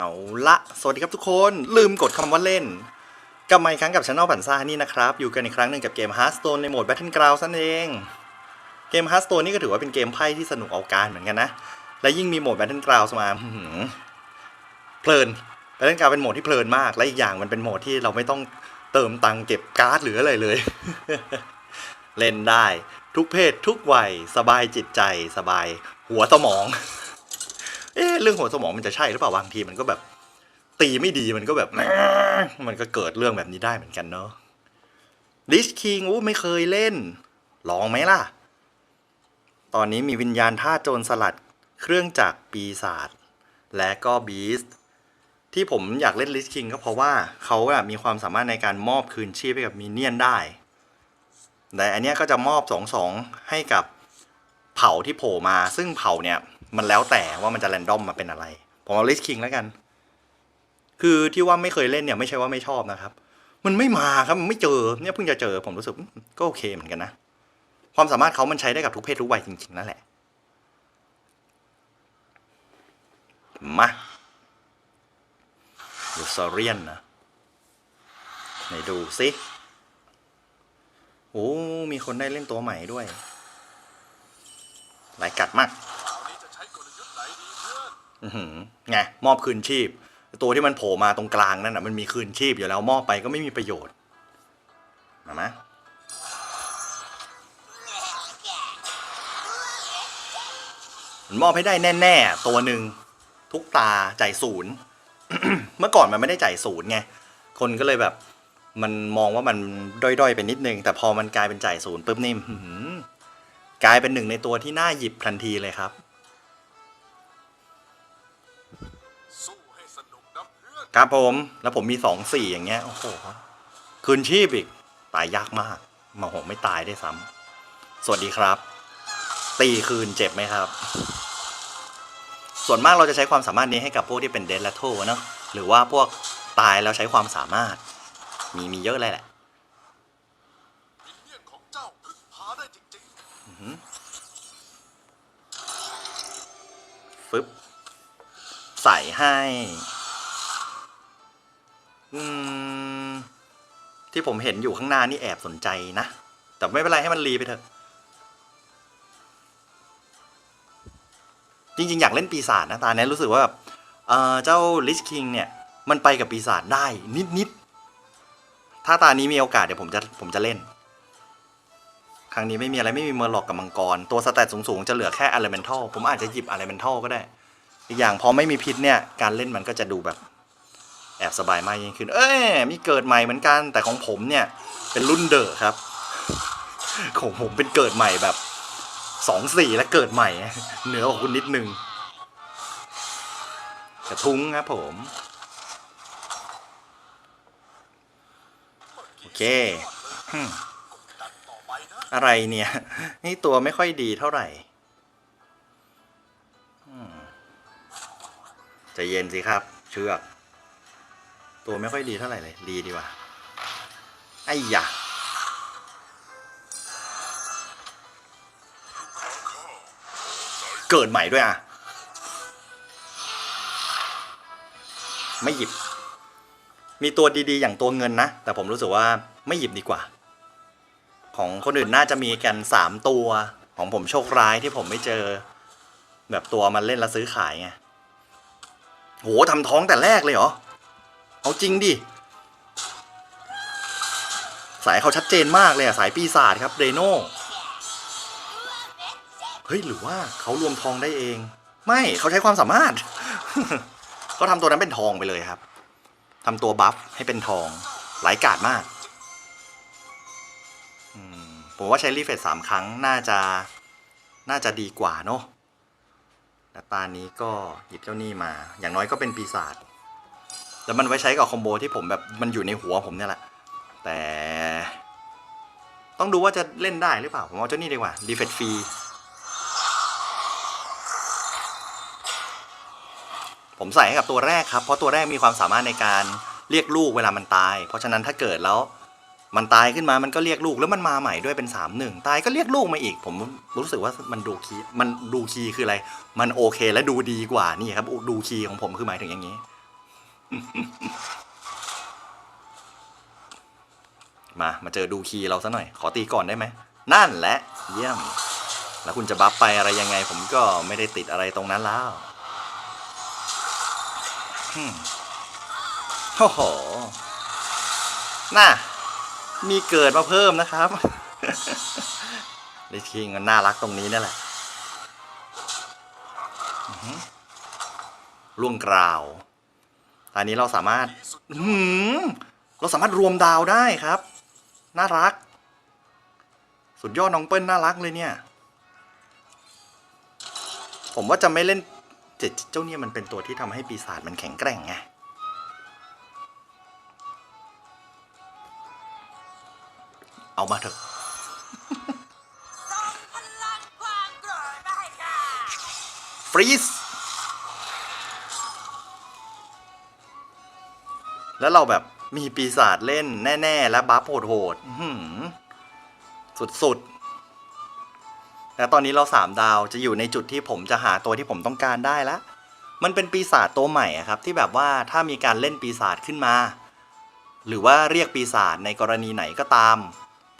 เอาละสวัสดีครับทุกคนลืมกดคำว่าเล่นกลับมาอีกครั้งกับช anel ผันซ่านี่นะครับ อยู่กันอีกครั้งหนึ่งกับเกม Hearthstone ในโหมด Battleground นั่นเอง เกม Hearthstone นี่ก็ถือว่าเป็นเกมไพ่ที่สนุกเอาการเหมือนกันนะ และยิ่งมีโหมด Battleground มาเพลิน Battleground เป็นโหมดที่เพลินมาก และอีกอย่างมันเป็นโหมดที่เราไม่ต้องเติมตังค์เก็บการ์ดหรืออะไรเลย เล่นได้ทุกเพศทุกวัยสบายจิตใจสบาย หัวสมอง เอ๊ะเรื่องหัวสมองมันจะใช่หรือเปล่าบางทีมันก็แบบ ตีไม่ดีมันก็แบบ มันก็เกิดเรื่องแบบนี้ได้เหมือนกันเนาะลิชคิงอู้ไม่เคยเล่น ลองไหมล่ะ ตอนนี้มีวิญญาณท่าโจรสลัดเครื่องจักรปีศาจและก็บีสต์ที่ผมอยากเล่นลิชคิงก็เพราะว่าเขาอะมีความสามารถในการมอบคืนชีพให้กับมีเนียนได้ แต่อันเนี้ยก็จะมอบสองสองให้กับเผ่าที่โผล่มา ซึ่งเผ่าเนี่ย มันแล้วแต่ว่ามันจะแรนดอมมาเป็นอะไร ผมเอาลิชคิงแล้วกัน คือที่ว่าไม่เคยเล่นเนี่ยไม่ใช่ว่าไม่ชอบนะครับ มันไม่มาครับมันไม่เจอเนี่ยเพิ่งจะเจอผมรู้สึกก็โอเคเหมือนกันนะ ความสามารถเขามันใช้ได้กับทุกเพศทุกวัยจริงๆนั่นแหละ มาดูซอเรียนนะไหนดูสิโอ้ มีคนได้เล่นตัวใหม่ด้วย หลายกัดมาก ไงมอบคืนชีพ ตัวที่มันโผล่มาตรงกลางนั่นน่ะมันมีคืนชีพอยู่แล้วมอบไปก็ไม่มีประโยชน์มาไหมมันมอบให้ได้แน่ๆ ตัวหนึ่งทุกตาจ่ายศูนย์เมื่อก่อนมันไม่ได้จ่ายศูนย์ไงคนก็เลยแบบมันมองว่ามันด้อยๆไปนิดนึง แต่พอมันกลายเป็นจ่ายศูนย์ปุ๊บนี่กลายเป็นหนึ่งในตัวที่น่าหยิบทันทีเลยครับ ครับผมแล้วผมมีสองสี่อย่างเงี้ยโอ้โหคืนชีพอีก ตายยากมากมาหงไม่ตายได้วยซ้ำสวัสดีครับ ตีคืนเจ็บไหมครับ ส่วนมากเราจะใช้ความสามารถนี้ให้กับพวกที่เป็นเดนและโทเนาะหรือว่าพวกตายแล้วใช้ความสามารถ มีมีเยอะเลยแหละมินเนี่ยนของเจ้าพึ่งพาได้จริงฟึบใส่ให้อืม ที่ผมเห็นอยู่ข้างหน้านี่แอบสนใจนะ แต่ไม่เป็นไรให้มันรีไปเถอะ จริง ๆ อยากเล่นปีศาจนะตาเนี้ยรู้สึกว่าแบบเจ้าลิชคิงเนี่ย มันไปกับปีศาจได้นิด ๆ ถ้าตานี้มีโอกาสเดี๋ยวผมจะผมจะเล่น ครั้งนี้ไม่มีอะไรไม่มีเมอร์ล็อกกับมังกร ตัวสแตทสูง ๆ จะเหลือแค่ Elemental ผมอาจจะหยิบอ Elemental ก็ได้ อีกอย่างพอไม่มีพิษเนี่ย การเล่นมันก็จะดูแบบ แอบสบายมากยิ่งขึ้น เอ้ยมีเกิดใหม่เหมือนกัน แต่ของผมเนี่ยเป็นรุ่นเดอะครับ ของผมเป็นเกิดใหม่แบบสองสี่และเกิดใหม่ เหนือกว่าคุณนิดนึงกระทุ้งครับผม โอเค อะไรเนี่ย นี่ตัวไม่ค่อยดีเท่าไหร่อืมใจเย็นสิครับ เชือก ตัวไม่ค่อยดีเท่าไหร่เลย ดีดีกว่าไอ้ยะเกิดใหม่ด้วยอะ ไม่หยิบ มีตัวดีๆ อย่างตัวเงินนะ แต่ผมรู้สึกว่าไม่หยิบดีกว่า ของคนอื่นน่าจะมีกันสามตัว ของผมโชคร้ายที่ผมไม่เจอ แบบตัวมันเล่นแล้วซื้อขายไงโหทำท้องแต่แรกเลยเหรอ เอาจริงดิ สายเขาชัดเจนมากเลยอะสายปีศาจครับเรโน่เฮ้ยหรือว่าเขารวมทองได้เอง ไม่เขาใช้ความสามารถ เขาทำตัวนั้นเป็นทองไปเลยครับทำตัวบัฟให้เป็นทองหลายกาดมากผมว่าใช้รีเฟรชสามครั้งน่าจะน่าจะดีกว่าเนาะแต่ตานี้ก็หยิบเจ้านี่มา อย่างน้อยก็เป็นปีศาจ แล้วมันไว้ใช้กับคอมโบที่ผมแบบมันอยู่ในหัวผมเนี่ยแหละ แต่ ต้องดูว่าจะเล่นได้หรือเปล่า ผมเอาเจ้านี่ดีกว่ารีเฟรชฟรีผมใส่ให้กับตัวแรกครับ เพราะตัวแรกมีความสามารถในการเรียกลูกเวลามันตาย เพราะฉะนั้นถ้าเกิดแล้วมันตายขึ้นมามันก็เรียกลูกแล้วมันมาใหม่ด้วยเป็นสามหนึ่งตายก็เรียกลูกมาอีก ผมรู้สึกว่ามันดูคีมันดูคีคืออะไร มันโอเคและดูดีกว่านี่ครับดูคีของผมคือหมายถึงอย่างนี้ มา มาเจอดูคีเราซะหน่อย ขอตีก่อนได้ไหม นั่นแหละ เยี่ยม แล้วคุณจะบัฟไปอะไรยังไง ผมก็ไม่ได้ติดอะไรตรงนั้นแล้วโอ้โห น่า มีเกิดมาเพิ่มนะครับลิคิงมันน่ารักตรงนี้นี่แหละล่วงกราว ตอนนี้เราสามารถที่สุดอื้อหือเราสามารถรวมดาวได้ครับ น่ารัก สุดยอดน้องเปิ้ลน่ารักเลยเนี่ย ผมว่าจะไม่เล่นเจ็ดเจ้าเนี่ยมันเป็นตัวที่ทำให้ปีศาจมันแข็งแกร่งไงเอามาเถอะส่งพลังความโกรธมาให้ข้าฟรีซ แล้วเราแบบมีปีศาจเล่นแน่ ๆ และบัฟโหดๆสุดๆแล้วตอนนี้เราสามดาวจะอยู่ในจุดที่ผมจะหาตัวที่ผมต้องการได้แล้วมันเป็นปีศาจตัวใหม่ครับ ที่แบบว่าถ้ามีการเล่นปีศาจขึ้นมา หรือว่าเรียกปีศาจในกรณีไหนก็ตาม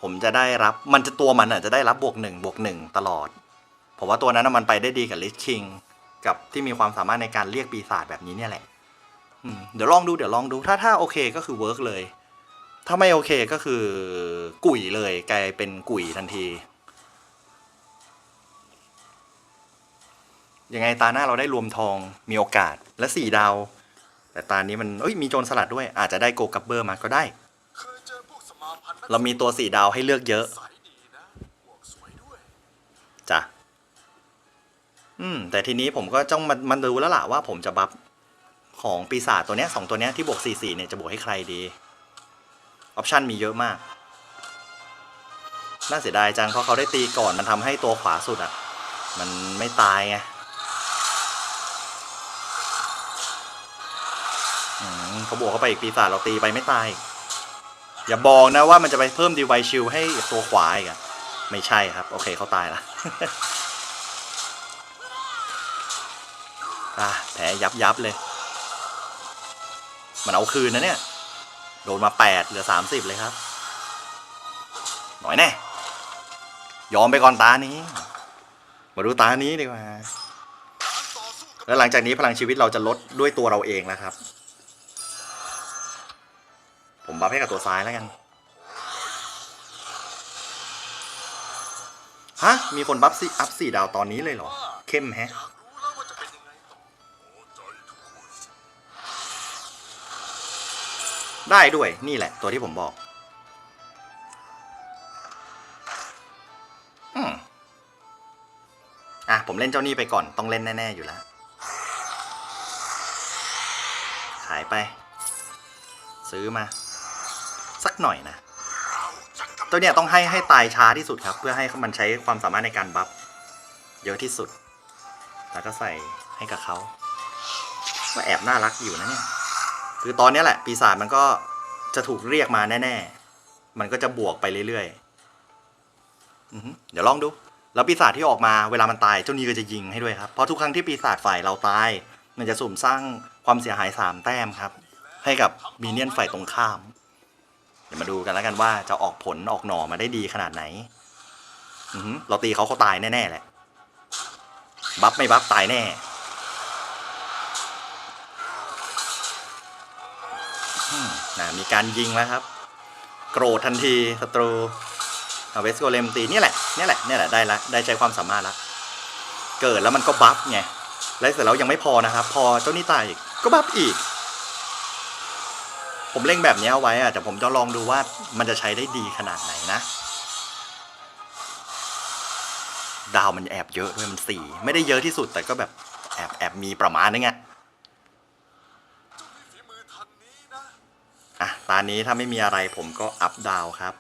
ผมจะได้รับมันจะตัวมันอะจะได้รับบวกหนึ่งบวกหนึ่งตลอด ผมว่าตัวนั้นมันไปได้ดีกับลิชคิงกับที่มีความสามารถในการเรียกปีศาจแบบนี้เนี่ยแหละ เดี๋ยวลองดูเดี๋ยวลองดูถ้าถ้าโอเคก็คือเวิร์กเลย ถ้าไม่โอเคก็คือกุ๋ยเลยกลายเป็นกุ๋ยทันที ยังไงตาหน้าเราได้รวมทองมีโอกาสและสี่ดาว แต่ตานี้มันเอ้ยมีโจรสลัดด้วยอาจจะได้โกกัปเบอร์มาก็ได้ เรามีตัวสี่ดาวให้เลือกเยอะจ้ะอืมแต่ทีนี้ผมก็ต้องมันมันดูแล้วล่ะว่าผมจะบัฟ ของปีศาจตัวเนี้ยสองตัวเนี้ยที่บวกสี่สี่เนี่ยจะบวกให้ใครดี ออปชันมีเยอะมาก น่าเสียดายจังเพราะเขาได้ตีก่อนมันทำให้ตัวขวาสุดอะ่ะ มันไม่ตายไงเขาบวกเข้าไปอีกปีศาจเราตีไปไม่ตาย อย่าบอกนะว่ามันจะไปเพิ่มดีไวชิลให้ตัวขวาอีกอะไม่ใช่ครับ โอเคเขาตายละอะแผลยับยับเลย มันเอาคืนนะเนี่ย โดนมาแปดเหลือสามสิบเลยครับ หน่อยแน่ ยอมไปก่อนตานี้ มาดูตานี้ดีกว่า แล้วหลังจากนี้พลังชีวิตเราจะลดด้วยตัวเราเองแล้วครับ ผมบัฟให้กับตัวซ้ายแล้วกัน ฮะ มีคนบัฟสี่อัพสี่ดาวตอนนี้เลยเหรอ เข้มแฮะ ได้ด้วยนี่แหละตัวที่ผมบอกอืมอะผมเล่นเจ้านี่ไปก่อนต้องเล่นแน่ ๆ อยู่แล้ว ขายไป ซื้อมา สักหน่อยนะ ตัวเนี้ยต้องให้ให้ตายช้าที่สุดครับ เพื่อให้มันใช้ความสามารถในการบัฟเยอะที่สุด แล้วก็ใส่ให้กับเขาก็แอบน่ารักอยู่นะเนี่ย คือตอนนี้แหละ ปีศาจมันก็จะถูกเรียกมาแน่ๆ มันก็จะบวกไปเรื่อยๆเดี๋ยวลองดู แล้วปีศาจที่ออกมาเวลามันตายเจ้านี้ก็จะยิงให้ด้วยครับ เพราะทุกครั้งที่ปีศาจฝ่ายเราตาย มันจะสุ่มสร้างความเสียหายสามแต้มครับ ให้กับมีเนียนฝ่ายตรงข้าม เดี๋ยวมาดูกันแล้วกันว่าจะออกผลออกหน่อมาได้ดีขนาดไหนอือเราตีเขาเขาตายแน่ๆแหละ บัฟไม่บัฟตายแน่ นะมีการยิงแล้วครับ โกรธทันทีศัตรูเอาเวสโกเลมตีนี่แหละนี่แหละนี่แหละได้ละได้ใช้ความสามารถละเกิดแล้วมันก็บัฟไงแล้วเสร็จแล้วยังไม่พอนะครับ พอเจ้านี่ตายอีกก็บัฟอีก ผมเล่งแบบนี้เอาไว้อะแต่ผมจะลองดูว่ามันจะใช้ได้ดีขนาดไหนนะ ดาวมันแอบเยอะด้วยมันสี่ไม่ได้เยอะที่สุดแต่ก็แบบแอบแอบมีประมาณนึงอะ เจ้ามีฝีมือทางนี้นะ อะ ตอนนี้ถ้าไม่มีอะไรผมก็อัพดาวครับ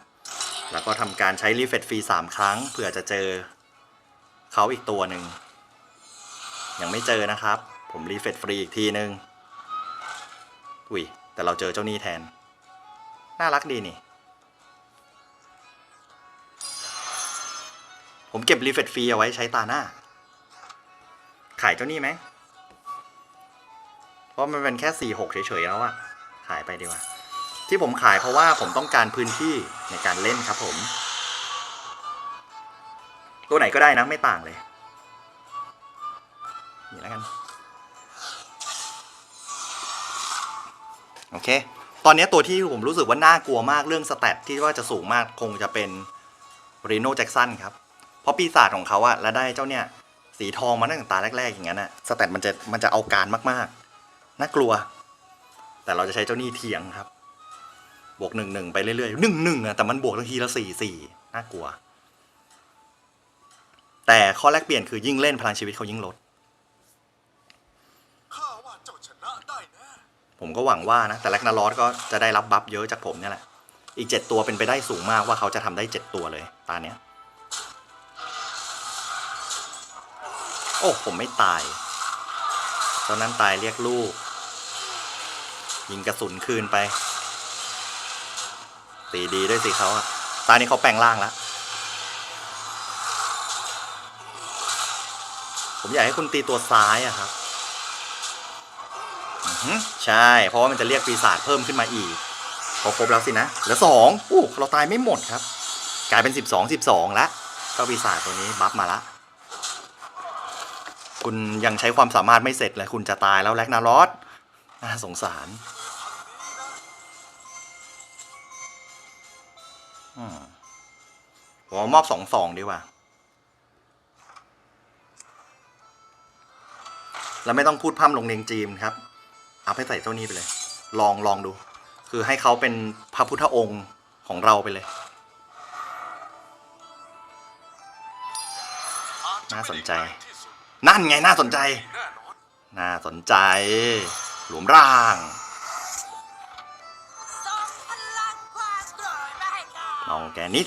แล้วก็ทำการใช้รีเฟรชฟรีสามครั้งเผื่อจะเจอเขาอีกตัวหนึ่ง ยังไม่เจอนะครับ ผมรีเฟรชฟรีอีกทีนึง อุ้ย แต่เราเจอเจ้านี่แทน น่ารักดีนี่ ผมเก็บรีเฟรชฟรีเอาไว้ใช้ตาหน้า ขายเจ้านี่ไหม เพราะมันเป็นแค่สี่หกเฉยๆแล้วอะขายไปดีกว่า ที่ผมขายเพราะว่าผมต้องการพื้นที่ในการเล่นครับผม ตัวไหนก็ได้นะไม่ต่างเลย นี่แล้วกัน โอเค ตอนนี้ตัวที่ผมรู้สึกว่าน่ากลัวมากเรื่องสแตทที่ว่าจะสูงมากคงจะเป็นรีโนแจ็กสันครับ เพราะปีศาจของเขาอะแล้วได้เจ้าเนี่ย สีทองมาตั้งแต่ตาแรก ๆ อย่างนั้นอะสแตทมันจะมันจะเอาการมากๆ น่ากลัว แต่เราจะใช้เจ้านี่เถียงครับ บวกหนึ่งหนึ่งไปเรื่อยๆหนึ่งหนึ่งอะแต่มันบวกทันทีละสี่สี่น่ากลัว แต่ข้อแรกเปลี่ยนคือยิ่งเล่นพลังชีวิตเขายิ่งลดข้าว่าเจ้าชนะได้แน่ผมก็หวังว่านะ แต่แลกนาลอสก็จะได้รับบัฟเยอะจากผมเนี่ยแหละ อีกเจ็ดตัวเป็นไปได้สูงมากว่าเขาจะทำได้เจ็ดตัวเลย ตาเนี้ย โอ้ ผมไม่ตายตอนนั้นตายเรียกลูก ยิงกระสุนคืนไป ตีดีด้วยสิเขาอะตานี้เขาแปลงร่างแล้วผมอยากให้คุณตีตัวซ้ายอะครับอือหือใช่ เพราะว่ามันจะเรียกปีศาจเพิ่มขึ้นมาอีกพอครบแล้วสินะเหลือสองอู้เราตายไม่หมดครับ กลายเป็นสิบสองสิบสองแล้วก็ปีศาจตัวนี้บัฟมาละ คุณยังใช้ความสามารถไม่เสร็จเลยคุณจะตายแล้วแลกนารอสน่าสงสาร ผมมอบสองสองดีกว่า แล้วไม่ต้องพูดพร่ำลงเรียงจีมครับ เอาไปใส่เจ้านี้ไปเลย ลองลองดู คือให้เขาเป็นพระพุทธองค์ของเราไปเลย น่าสนใจ นั่นไงน่าสนใจ น่นอนน่าสนใจ หลวมร่าง ให้ข้าน้องแกนิด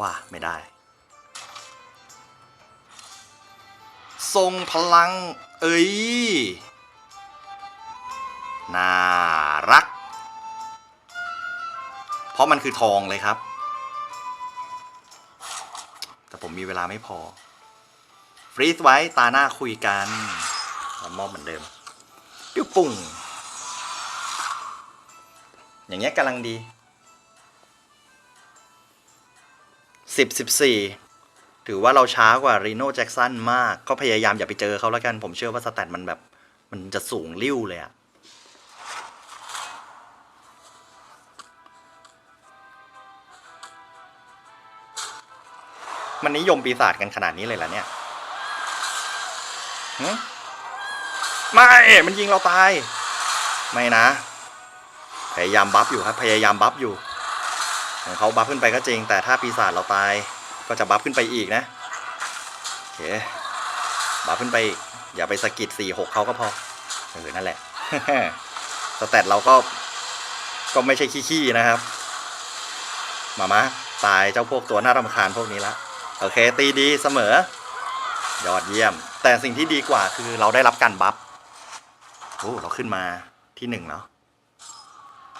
ว่าไม่ได้ ทรงพลัง เอ้ย น่ารัก เพราะมันคือทองเลยครับ แต่ผมมีเวลาไม่พอ ฟรีซไว้ตาหน้าคุยกันมอบเหมือนเดิมปิ้วปุ่งอย่างเงี้ยกำลังดี สิบสิบสี่ถือว่าเราช้ากว่ารีโน่แจ็กสันมาก ก็พยายามอย่าไปเจอเขาแล้วกัน ผมเชื่อว่าสแตทมันแบบ มันจะสูงริ้วเลยอะมันนิยมปีศาจกันขนาดนี้เลยเหรอเนี่ยหไม่ มันยิงเราตาย ไม่นะ พยายามบัฟอยู่ครับ พยายามบัฟอยู่ ของเขาบัฟขึ้นไปก็จริง แต่ถ้าปีศาจเราตายก็จะบัฟขึ้นไปอีกนะโอเคบัฟขึ้นไปอีกอย่าไปสกิดสี่หกเขาก็พอเออนั่นแหละสแตทเราก็ก็ไม่ใช่ขี้ๆนะครับ มามะตายเจ้าพวกตัวน่ารำคาญพวกนี้ละโอเค ตีดีเสมอ ยอดเยี่ยม แต่สิ่งที่ดีกว่าคือเราได้รับการบัฟโอ้เราขึ้นมาที่หนึ่งแล้ว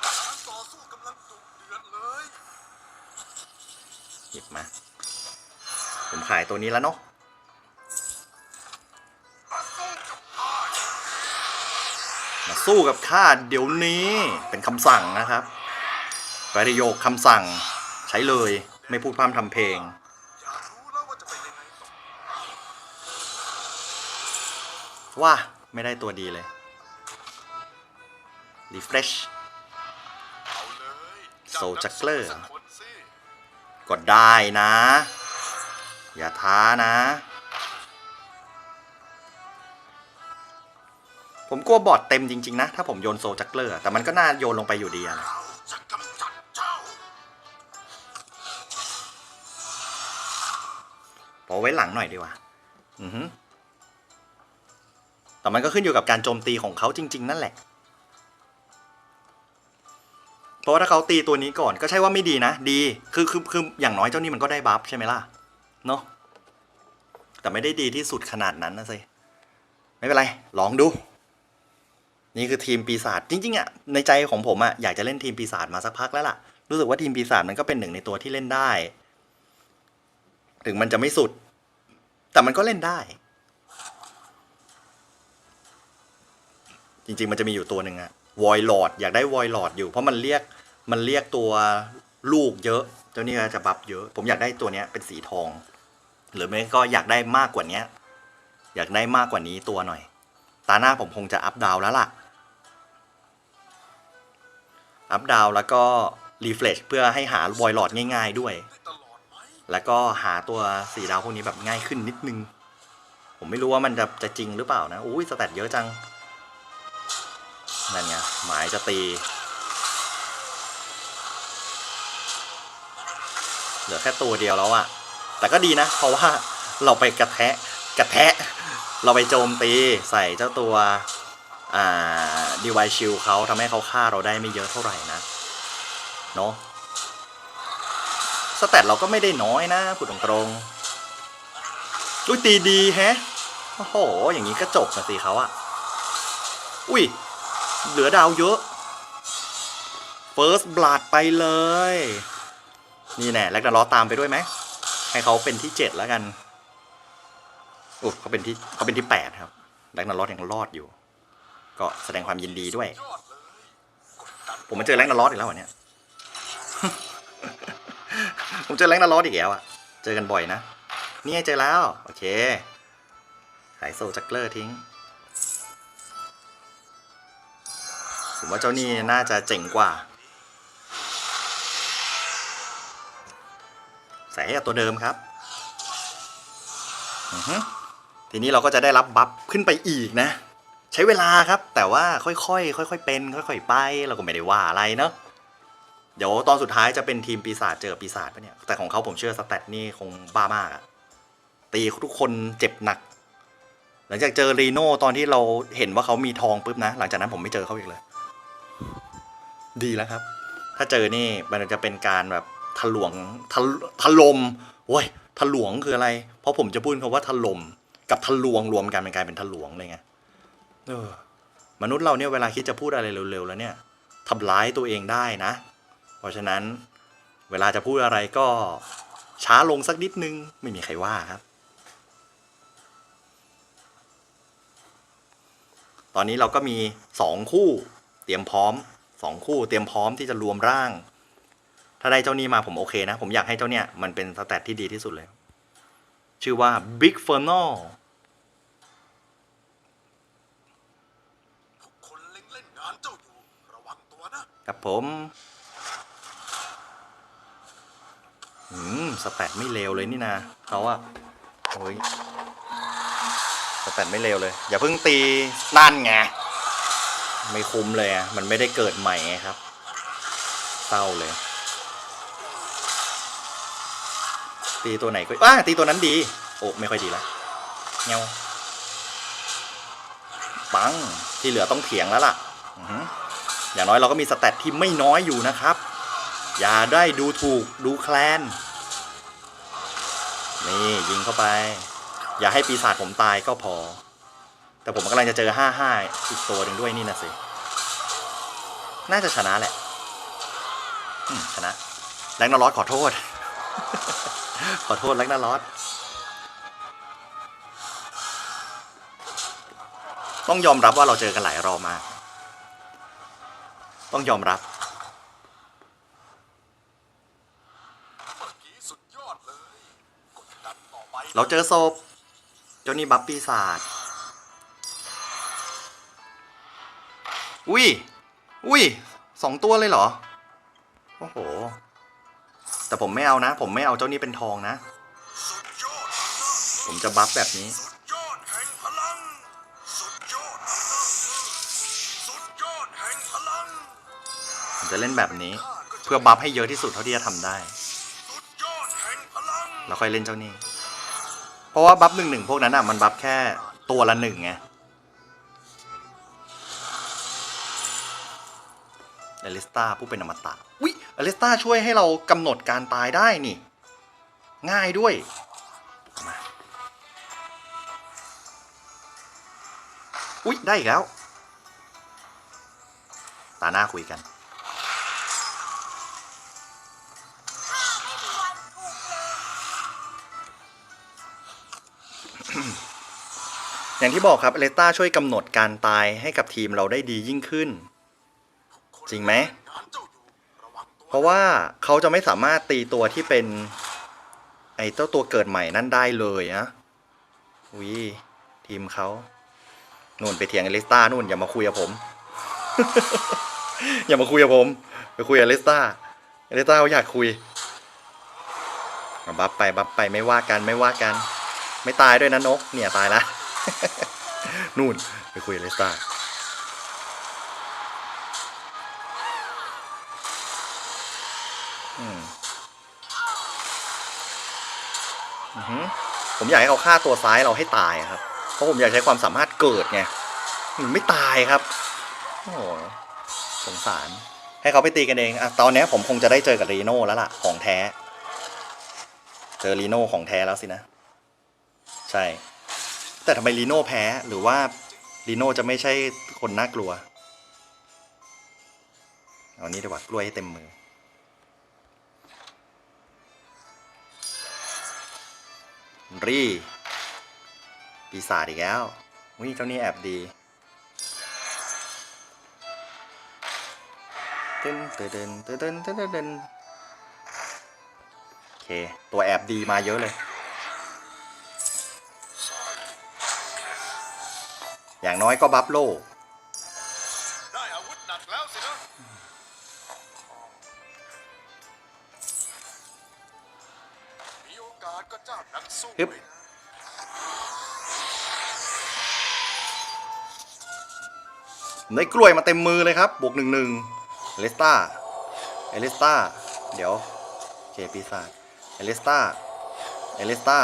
การต่อสู้กำลังดุเดือดเลย หยิบมา ผมขายตัวนี้แล้วเนาะมาสู้กับข้าเดี๋ยวนี้เป็นคำสั่งนะครับประโยคคำสั่งใช้เลยไม่พูดพร่ำทำเพลงอยากรู้แล้วว่าจะเป็นยังไงต่อว่าไม่ได้ตัวดีเลย refresh เอาเลยโซลจักเกอร์สักคนสิก็ได้นะ อย่าท้านะ ผมกลัวบอดเต็มจริง ๆ นะ ถ้าผมโยนโซจักเลอร์แต่มันก็น่าโยนลงไปอยู่ดีอะนะพอไว้หลังหน่อยดีกว่า อือฮึแต่มันก็ขึ้นอยู่กับการโจมตีของเขาจริง ๆ นั่นแหละ เพราะว่าถ้าเขาตีตัวนี้ก่อนก็ใช่ว่าไม่ดีนะ ดี คือคือคืออย่างน้อยเจ้านี่มันก็ได้บัฟใช่ไหมล่ะ เนาะแต่ไม่ได้ดีที่สุดขนาดนั้นนะสิไม่เป็นไร ลองดู นี่คือทีมปีศาจจริงๆอะในใจของผมอะอยากจะเล่นทีมปีศาจมาสักพักแล้วล่ะ รู้สึกว่าทีมปีศาจมันก็เป็นหนึ่งในตัวที่เล่นได้ ถึงมันจะไม่สุด แต่มันก็เล่นได้ จริงๆมันจะมีอยู่ตัวหนึ่งอะวอยหลอดอยากได้วอยหลอดอยู่ เพราะมันเรียกมันเรียกตัวลูกเยอะ เจ้านี่จะบัฟเยอะ ผมอยากได้ตัวเนี้ยเป็นสีทอง หรือไม่ก็อยากได้มากกว่านี้อยากได้มากกว่านี้ตัวหน่อย ตาหน้าผมคงจะอัพดาวแล้วล่ะ อัพดาวแล้วก็รีเฟรชเพื่อให้หาวอยหลอดง่าย ๆด้วย แล้วก็หาตัวสีดาวพวกนี้แบบง่ายขึ้นนิดนึง ผมไม่รู้ว่ามันจะจะจริงหรือเปล่านะอุ้ยสแตทเยอะจัง นั่นไงหมายจะตี เหลือแค่ตัวเดียวแล้วอะ แต่ก็ดีนะ เพราะว่าเราไปกระแทะกระแทะ เราไปโจมตีใส่เจ้าตัวอ่าดีวายชิลเขาทำให้เขาฆ่าเราได้ไม่เยอะเท่าไหร่นะ เนาะสแตทเราก็ไม่ได้น้อยนะพูดตรงๆอุ้ยตีดีแฮะโอ้โห อย่างนี้ก็จบนะสิเขาอะอุ้ย เหลือดาวเยอะ First Blood ไปเลย นี่แน่แลกดาล้อตามไปด้วยไหม ให้เขาเป็นที่เจ็ดแล้วกันอุ๊ยเขาเป็นที่เขาเป็นที่แปดครับแลกดาล้อยังรอดอยู่ ก็แสดงความยินดีด้วย ผมมาเจอแรงดาล้ออีกแล้วเหรอเนี่ยผมเจอแรงดาล้ออีกแล้วอะเจอกันบ่อยนะนี่ไงเจอแล้ว โอเคขายโซจักเลอร์ทิ้งผมว่าเจ้านี่น่าจะเจ๋งกว่า ใส่ให้กับตัวเดิมครับ ทีนี้เราก็จะได้รับบัฟขึ้นไปอีกนะ ใช้เวลาครับ แต่ว่าค่อยๆ ค่อย ๆ เป็น ค่อย ๆ ไป เราก็ไม่ได้ว่าอะไรเนาะเดี๋ยวตอนสุดท้ายจะเป็นทีมปีศาจเจอปีศาจปะเนี่ย แต่ของเขาผมเชื่อสแตทนี่คงบ้ามากอะตีทุกคนเจ็บหนัก หลังจากเจอรีโน่ตอนที่เราเห็นว่าเขามีทองปุ๊บนะ หลังจากนั้นผมไม่เจอเขาอีกเลย ดีแล้วครับ ถ้าเจอนี่มันจะเป็นการแบบ ทะลวงทะทลมโอ้ยทะลวงคืออะไร เพราะผมจะพูดคำว่าทะลมกับทะลวงรวมกันเป็นกลายเป็นทะลวงเลยไงเออมนุษย์เราเนี่ยเวลาคิดจะพูดอะไรเร็วๆแล้วเนี่ยทำร้ายตัวเองได้นะ เพราะฉะนั้นเวลาจะพูดอะไรก็ช้าลงสักนิดนึงไม่มีใครว่าครับ ตอนนี้เราก็มีสองคู่ เตรียมพร้อมสองคู่เตรียมพร้อมที่จะรวมร่าง ถ้าได้เจ้านี้มาผมโอเคนะ ผมอยากให้เจ้าเนี่ยมันเป็นสแตทที่ดีที่สุดเลย ชื่อว่า Big f e r n a l ทุกคนเล็งเล่นงานเจ้าอยู่ระวังตัวนะครับผมอืมสแตทไม่เลวเลยนี่นะเขาอะโอ้ยสแตทไม่เลวเลย อย่าเพิ่งตีนั่นไง ไม่คุ้มเลยอะมันไม่ได้เกิดใหม่ไงครับเศร้าเลย ตีตัวไหนก็อ้าตีตัวนั้นดี โอ้ไม่ค่อยดีละเงี้ยวปังที่เหลือต้องเถียงแล้วล่ะอย่างน้อยเราก็มีสแตทที่ไม่น้อยอยู่นะครับ อย่าได้ดูถูกดูแคลน นี่ยิงเข้าไป อย่าให้ปีศาจผมตายก็พอ แต่ผมกำลังจะเจอห้อีกตัวหนึ่งด้วยนี่นะสิ น่าจะชนะแหละชนะแรงนาลอสขอโทษ ขอโทษแรงนาลอสต้องยอมรับว่าเราเจอกันหลายรอบมา ต้องยอมรับเมื่อกี้สุดยอดเลยกดดันต่อไปเราเจอศพเจ้านี่บัฟปีศาจอุ้ย อุ้ย สองตัวเลยเหรอ โอ้โห แต่ผมไม่เอานะ ผมไม่เอาเจ้านี่เป็นทองนะ ผมจะบัฟแบบนี้ ผมจะเล่นแบบนี้ เพื่อบัฟให้เยอะที่สุดเท่าที่จะทำได้แล้วค่อยเล่นเจ้านี่ เพราะว่าบัฟหนึ่งหนึ่งพวกนั้นอะมันบัฟแค่ตัวละหนึ่งไงเอลิสตาผู้เป็นอมตะวิ อลิสตาช่วยให้เรากำหนดการตายได้นี่ ง่ายด้วยเอามาอุ๊ย ได้อีกแล้ว ตาหน้าคุยกันข้าไม่มีวันถูกเลยยอย่างที่บอกครับอเลสตาช่วยกำหนดการตายให้กับทีมเราได้ดียิ่งขึ้น จริงไหม เพราะว่าเขาจะไม่สามารถตีตัวที่เป็น ไอ้เจ้าตัวเกิดใหม่นั่นได้เลยนะวิทีมเขานู่นไปเถียงอเลสตานู่นอย่ามาคุยกับผม อย่ามาคุยกับผม ไปคุยกับอเลสตาอเลสตาเขาอยากคุยบัฟไปบัฟไปไม่ว่ากันไม่ว่ากัน ไม่ตายด้วยนะนก เนี่ยตายละ นู่นไปคุยอเลสตา ผมอยากให้เขาฆ่าตัวซ้ายเราให้ตายครับ เพราะผมอยากใช้ความสามารถเกิดไงมันไม่ตายครับ โอ้สงสาร ให้เขาไปตีกันเองอะตอนนี้ผมคงจะได้เจอกับรีโน่แล้วล่ะ ของแท้ เจอรีโน่ของแท้แล้วสินะ ใช่ แต่ทำไมรีโน่แพ้ หรือว่ารีโน่จะไม่ใช่คนน่ากลัว เอานี้ดีกว่ากล้วยให้เต็มมือ รีปีศาจอีกแล้ววิ่งเจ้านี้แอบดีเตึ้นต้นตึ้นเตึ้นเตึ้นโอเค ตัวแอบดีมาเยอะเลย อย่างน้อยก็บัฟโล ฮึบไว้นะผมได้กล้วยมาเต็มมือเลยครับ บวกหนึ่งหนึ่งเอลิสตาเอลิสตาเดี๋ยวเคปีศาจเอลิสตาเอลิสตา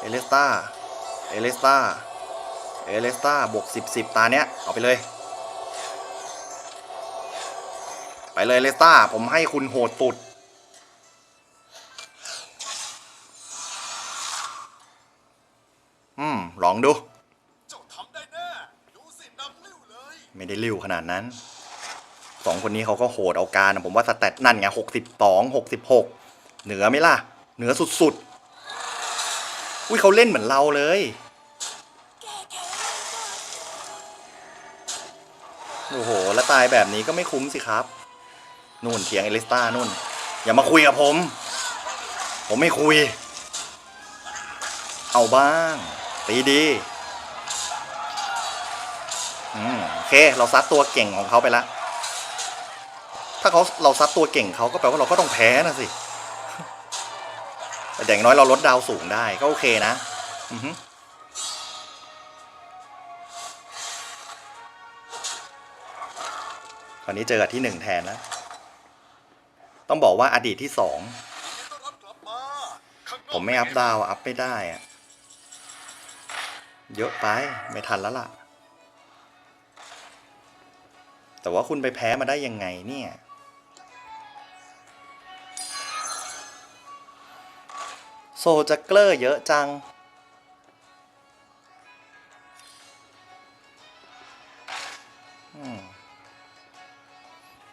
เอลิสตาเอลิสตาเอลิสตาบวกสิบสิบตาเนี้ย เอาไปเลย ไปเลยเอลิสตาผมให้คุณโหดตุด อืมลองดู เจ้าทำได้แน่ดูสินำลิ้วเลย ไม่ได้ริ้วขนาดนั้นสองคนนี้เขาก็โหดเอาการนะผมว่าสแตทนั่นไงหกสิบสองหกสิบหกเหนือไหมล่ะ เหนือสุดๆ อุ้ยเขาเล่นเหมือนเราเลยแก้แค้นเลยโอ้โห แล้วตายแบบนี้ก็ไม่คุ้มสิครับ นู่นเถียงเอลิสตานู่น อย่ามาคุยกับผม ผมไม่คุย เอาบ้าง ตีดี อืมโอเค เราซัดตัวเก่งของเขาไปละ ถ้าเขาเราซัดตัวเก่งเขาก็แปลว่าเราก็ต้องแพ้นะสิ แต่อย่างน้อยเราลดดาวสูงได้ก็โอเคนะ อือฮึคราวนี้เจอกับที่หนึ่งแทนแล้ว ต้องบอกว่าอดีตที่สอง ผมไม่อัพดาวอะอัพไม่ได้อะ เยอะไปไม่ทันแล้วล่ะ แต่ว่าคุณไปแพ้มาได้ยังไงเนี่ย โซจักเกอร์เยอะจัง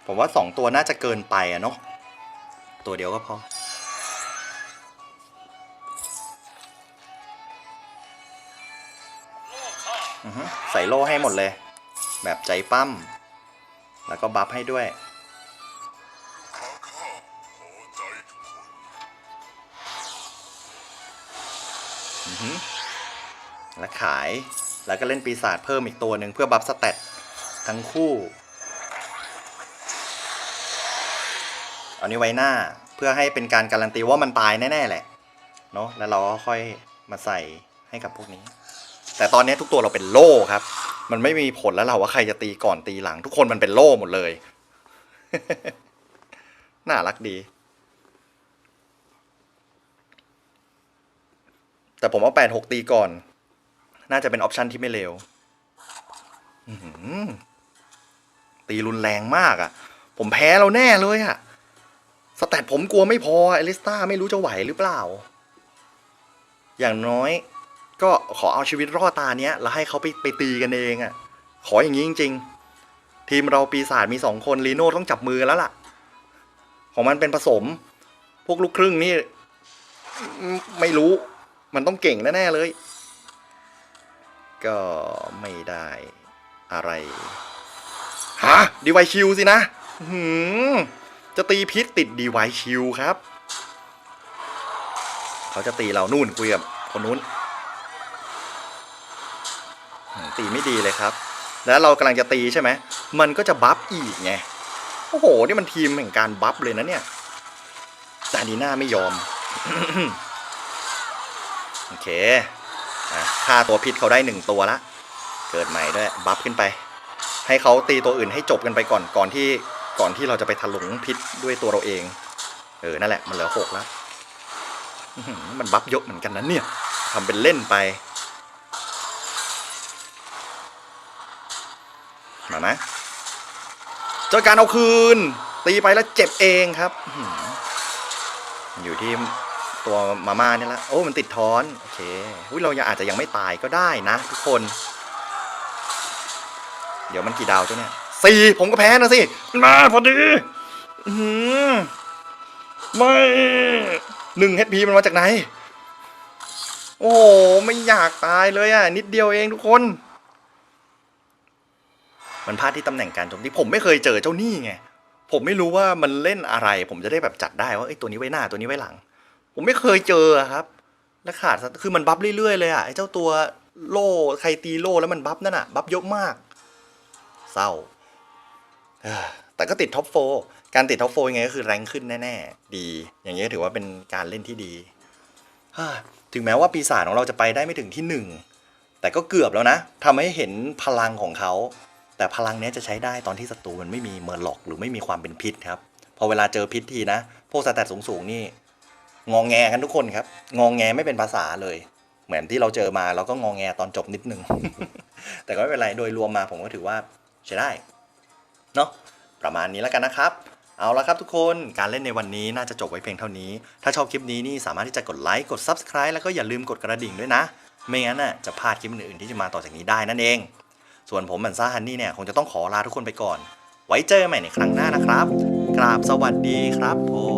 ผมว่าสองตัวน่าจะเกินไปอะเนาะตัวเดียวก็พอ ใส่โล่ให้หมดเลย แบบใจปั้ม แล้วก็บัฟให้ด้วย แล้วขาย แล้วก็เล่นปีศาจเพิ่มอีกตัวหนึ่งเพื่อบัฟสเตตทั้งคู่ เอานี้ไว้หน้าเพื่อให้เป็นการการันตีว่ามันตายแน่ ๆ แหละ เนาะแล้วเราก็ค่อยมาใส่ให้กับพวกนี้ แต่ตอนนี้ทุกตัวเราเป็นโล่ครับ มันไม่มีผลแล้วเราว่าใครจะตีก่อนตีหลัง ทุกคนมันเป็นโล่หมดเลย น่ารักดี แต่ผมเอาแปดหกตีก่อน น่าจะเป็นออปชันที่ไม่เลวตีรุนแรงมากอะ่ะ ผมแพ้เราแน่เลยอะ่ะ สแตทผมกลัวไม่พอ เอลิสตาไม่รู้จะไหวหรือเปล่า อย่างน้อย ก็ขอเอาชีวิตรอดตาเนี้ยแล้วให้เขาไปไปตีกันเองอะ่ะ ขออย่างนี้จริง ๆ ทีมเราปีศาจมีสองคนลีโน่ต้องจับมือแล้วล่ะ ของมันเป็นผสม พวกลูกครึ่งนี่ ไม่รู้ มันต้องเก่งแน่ๆเลย ก็ไม่ได้อะไรฮะดีไวชิวสินะหือจะตีพิษติดดีไวชิวครับ เขาจะตีเรานู่นคุยกับคนนู้น ตีไม่ดีเลยครับ แล้วเรากำลังจะตีใช่ไหมมันก็จะบัฟอีกไงโอ้โหนี่มันทีมแห่งการบัฟเลยนะเนี่ยแต่ดีน่าไม่ยอมโอเคฆ่าตัวพิษเขาได้หนึ่งตัวละ เกิดใหม่ด้วยบัฟขึ้นไป ให้เขาตีตัวอื่นให้จบกันไปก่อนก่อนที่ก่อนที่เราจะไปถลุงพิษด้วยตัวเราเอง เออนั่นแหละมันเหลือหกแล้วมันบัฟเยอะเหมือนกันนะเนี่ยทำเป็นเล่นไป มานะเจอการเอาคืน ตีไปแล้วเจ็บเองครับอื้อหืออยู่ที่ตัวมาม่านี่ละโอ้มันติดท้อนโอเคอุ๊ยเรายังอาจจะยังไม่ตายก็ได้นะ ทุกคน เดี๋ยวมันกี่ดาวเจ้าเนี่ยสี่ผมก็แพ้นะสิมันมาพอดีอื้อหือไม่หนึ่ง HP มันมาจากไหน โอ้โหไม่อยากตายเลยอะ นิดเดียวเองทุกคน มันพลาดที่ตำแหน่งการโจมตีผมไม่เคยเจอเจ้านี่ไงผมไม่รู้ว่ามันเล่นอะไร ผมจะได้แบบจัดได้ว่าไอ้ตัวนี้ไว้หน้าตัวนี้ไว้หลัง ผมไม่เคยเจอครับและขาดคือมันบัฟเรื่อยๆเลยอะไอ้เจ้าตัวโล่ใครตีโล่แล้วมันบัฟนั่นอะบัฟเยอะมากเศร้าแต่ก็ติดท็อปโฟการติดท็อปโฟยังไงก็คือแรงขึ้นแน่ๆ ดี อย่างนี้ถือว่าเป็นการเล่นที่ดีถึงแม้ว่าปีศาจของเราจะไปได้ไม่ถึงที่หนึ่งแต่ก็เกือบแล้วนะทำให้เห็นพลังของเขา แต่พลังนี้จะใช้ได้ตอนที่ศัตรูมันไม่มีเมอร์ล็อกหรือไม่มีความเป็นพิษครับ พอเวลาเจอพิษทีนะ พวกสแตทสูงๆนี่งองแงกันทุกคนครับ งองแงไม่เป็นภาษาเลย เหมือนที่เราเจอมาเราก็งองแงตอนจบนิดนึง แต่ก็ไม่เป็นไรโดยรวมมาผมก็ถือว่าใช้ได้เนาะประมาณนี้แล้วกันนะครับ เอาละครับทุกคนการเล่นในวันนี้น่าจะจบไว้เพียงเท่านี้ ถ้าชอบคลิปนี้นี่สามารถที่จะกดไลค์กด Subscribe แล้วก็อย่าลืมกดกระดิ่งด้วยนะ ไม่งั้นน่ะจะพลาดคลิปอื่นๆที่จะมาต่อจากนี้ได้นั่นเอง ส่วนผมเหมือนซ่าฮันนี่เนี่ยคงจะต้องขอลาทุกคนไปก่อน ไว้เจอกันใหม่ในครั้งหน้านะครับ กราบสวัสดีครับผม